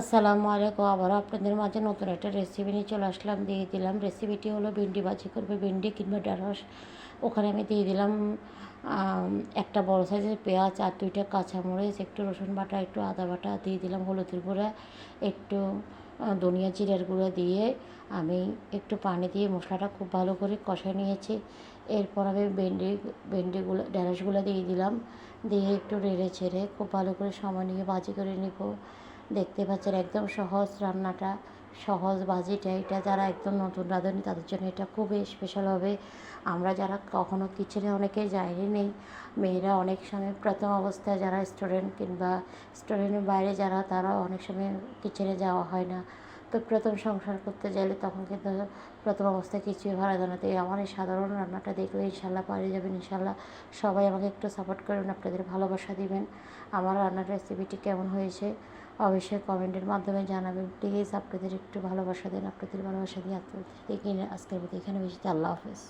আসসালামু আলাইকুম। আবারও আপনাদের মাঝে নতুন একটা রেসিপি নিয়ে চলে আসলাম। দিয়ে দিলাম রেসিপিটি হলো ভেন্ডি ভাজি করবে, ভেন্ডি কিংবা ঢেঁড়স ওখানে আমি দিয়ে দিলাম একটা বড় সাইজের পেঁয়াজ আর দুইটা কাঁচামরিচ, একটু রসুন বাটা, একটু আদা বাটা, দিয়ে দিলাম হলুদের গুঁড়া, একটু ধনিয়া জিরার গুঁড়া দিয়ে আমি একটু পানি দিয়ে মশলাটা খুব ভালো করে কষায় নিয়েছি। এরপর আমি ভেন্ডি, ভেন্ডিগুলো ঢেঁড়সগুলো দিয়ে দিলাম। দিয়ে একটু নেড়ে ছেড়ে খুব ভালো করে সময় নিয়ে ভাজি করে নিব। দেখতে পাচ্ছেন একদম সহজ রান্নাটা, সহজ ভাজিটা এটা। যারা একদম নতুন রাঁধুনি, তাদের জন্য এটা খুবই স্পেশাল হবে। আমরা যারা কখনো কিচেনে অনেকে যায়নি নেই, মেয়েরা অনেক সময় প্রথম অবস্থায় যারা স্টুডেন্ট কিংবা স্টুডেন্টের বাইরে যারা, তারা অনেক সময় কিচেনে যাওয়া হয় না। তো প্রথম সংসার করতে গেলে তখন কিন্তু প্রথম অবস্থায় কিছুই ভালো তো আমার এই সাধারণ রান্নাটা দেখলে ইনশাল্লাহ পারে যাবেন ইনশাল্লাহ সবাই আমাকে একটু সাপোর্ট করবেন আপনাদের ভালোবাসা দিবেন। আমার রান্নার রেসিপিটি কেমন হয়েছে? অবশ্যই কমেন্টের মাধ্যমে জানাবেন। প্লিজ, আপনাদের একটু ভালোবাসা দেন, আপনাদের ভালোবাসা দিয়ে আপনাদের দেখি আজকের মতো এখানে বেশি আল্লাহ হাফেজ।